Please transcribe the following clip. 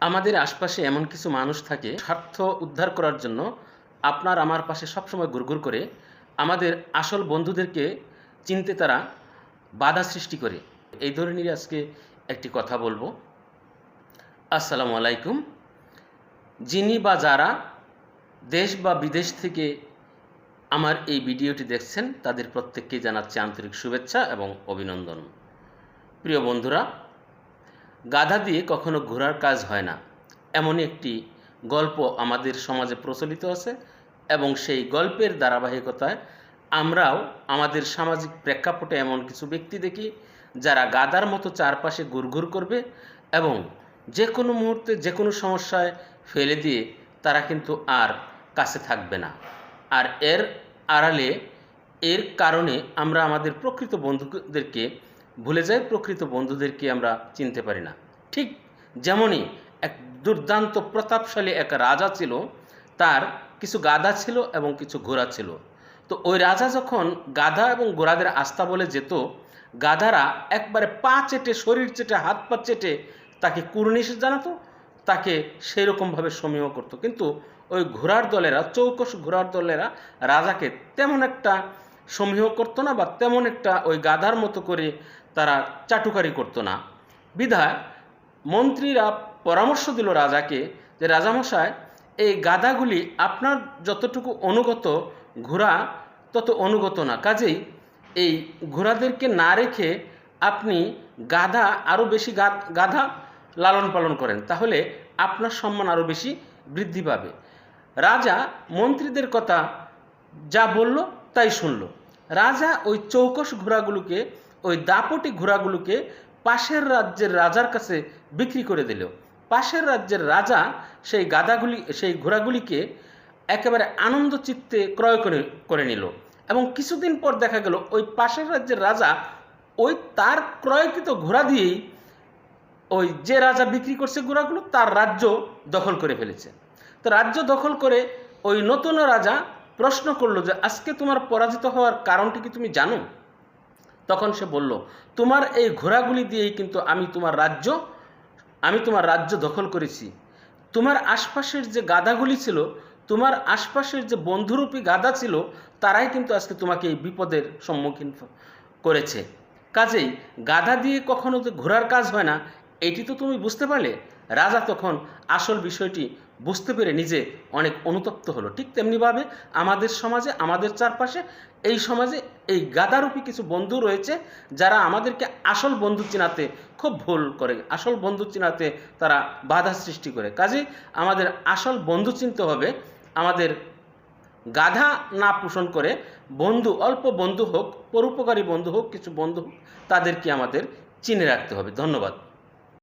আমাদের আশপাশে এমন কিছু মানুষ থাকে, স্বার্থ উদ্ধার করার জন্য আপনার আমার পাশে সবসময় গুড়গুড় করে, আমাদের আসল বন্ধুদেরকে চিনতে তারা বাধা সৃষ্টি করে। এই ধরনেরই আজকে একটি কথা বলব। আসসালামু আলাইকুম। যিনি বা যারা দেশ বা বিদেশ থেকে আমার এই ভিডিওটি দেখছেন, তাদের প্রত্যেককে জানাচ্ছি আন্তরিক শুভেচ্ছা এবং অভিনন্দন। প্রিয় বন্ধুরা গাধা দিয়ে কখনো ঘোরার কাজ হয় না। এমনই একটি গল্প আমাদের সমাজে প্রচলিত আছে এবং সেই গল্পের ধারাবাহিকতায় আমরাও আমাদের সামাজিক প্রেক্ষাপটে এমন কিছু ব্যক্তি দেখি যারা গাদার মতো চারপাশে ঘুরঘুর করবে এবং যে কোনো মুহূর্তে যে কোনো সমস্যায় ফেলে দিয়ে তারা কিন্তু আর কাছে থাকবে না। আর এর আড়ালে এর কারণে আমরা আমাদের প্রকৃত বন্ধুদেরকে ভুলে যাই প্রকৃত বন্ধুদেরকে আমরা চিনতে পারি না। ঠিক যেমনই এক দুর্দান্ত প্রতাপশালী এক রাজা ছিল, তার কিছু গাধা ছিল এবং কিছু ঘোড়া ছিল। তো ওই রাজা যখন গাধা এবং ঘোড়াদের আস্থা বলে যেত, গাধারা একবারে পা চেটে, শরীর চেটে, হাত পা চেটে তাকে কুর্নিশ জানাতো, তাকে সেই রকমভাবে সমীহ করতো। কিন্তু ওই ঘোড়ার দলেরা, চৌকস ঘোড়ার দলেরা রাজাকে তেমন একটা সমীহ করতো না বা তেমন একটা ওই গাধার মতো করে তারা চাটুকারি করতো না। বিধায় মন্ত্রীরা পরামর্শ দিল রাজাকে যে রাজামশাই এই গাদাগুলি আপনার যতটুকু অনুগত ঘোড়া, তত অনুগত না। কাজেই এই ঘোড়াদেরকে না রেখে আপনি গাধা আরও বেশি গাধা লালন পালন করেন, তাহলে আপনার সম্মান আরও বেশি বৃদ্ধি পাবে। রাজা মন্ত্রীদের কথা যা বলল, তাই শুনল। রাজা ওই চৌকস ঘোড়াগুলোকে, ওই দাপটি ঘোড়াগুলোকে পাশের রাজ্যের রাজার কাছে বিক্রি করে দিল। পাশের রাজ্যের রাজা সেই গাদাগুলি, সেই ঘোড়াগুলিকে একেবারে আনন্দ চিত্তে ক্রয় করে করে নিল এবং কিছুদিন পর দেখা গেল ওই পাশের রাজ্যের রাজা ওই তার ক্রয়কৃত ঘোড়া দিয়েই ওই যে রাজা বিক্রি করছে ঘোড়াগুলো, তার রাজ্য দখল করে ফেলেছে। তো রাজ্য দখল করে ওই নতুন রাজা প্রশ্ন করল যে আজকে তোমার পরাজিত হওয়ার কারণটি কি তুমি জানো? তখন সে বলল, তোমার এই ঘোড়াগুলি দিয়েই কিন্তু আমি তোমার রাজ্য, আমি তোমার রাজ্য দখল করেছি। তোমার আশপাশের যে গাদাগুলি ছিল, তোমার আশপাশের যে বন্ধুরূপী গাদা ছিল, তারাই কিন্তু আজকে তোমাকে এই বিপদের সম্মুখীন করেছে। কাজেই গাধা দিয়ে কখনো যে ঘোরার কাজ হয় না, এটি তো তুমি বুঝতে পারলে? রাজা তখন আসল বিষয়টি বুঝতে পেরে নিজে অনেক অনুতপ্ত হলো। ঠিক তেমনিভাবে আমাদের সমাজে, আমাদের চারপাশে, এই সমাজে এই গাদারূপী কিছু বন্ধু রয়েছে যারা আমাদেরকে আসল বন্ধু চিনাতে খুব ভুল করে। আসল বন্ধু চিনাতে তারা বাধা সৃষ্টি করে। কাজেই আমাদের আসল বন্ধু চিনতে হবে, আমাদের গাধা না পোষণ করে বন্ধু, অল্প বন্ধু হোক, পরোপকারী বন্ধু হোক, কিছু বন্ধু হোক, তাদেরকে আমাদের চিনে রাখতে হবে। ধন্যবাদ।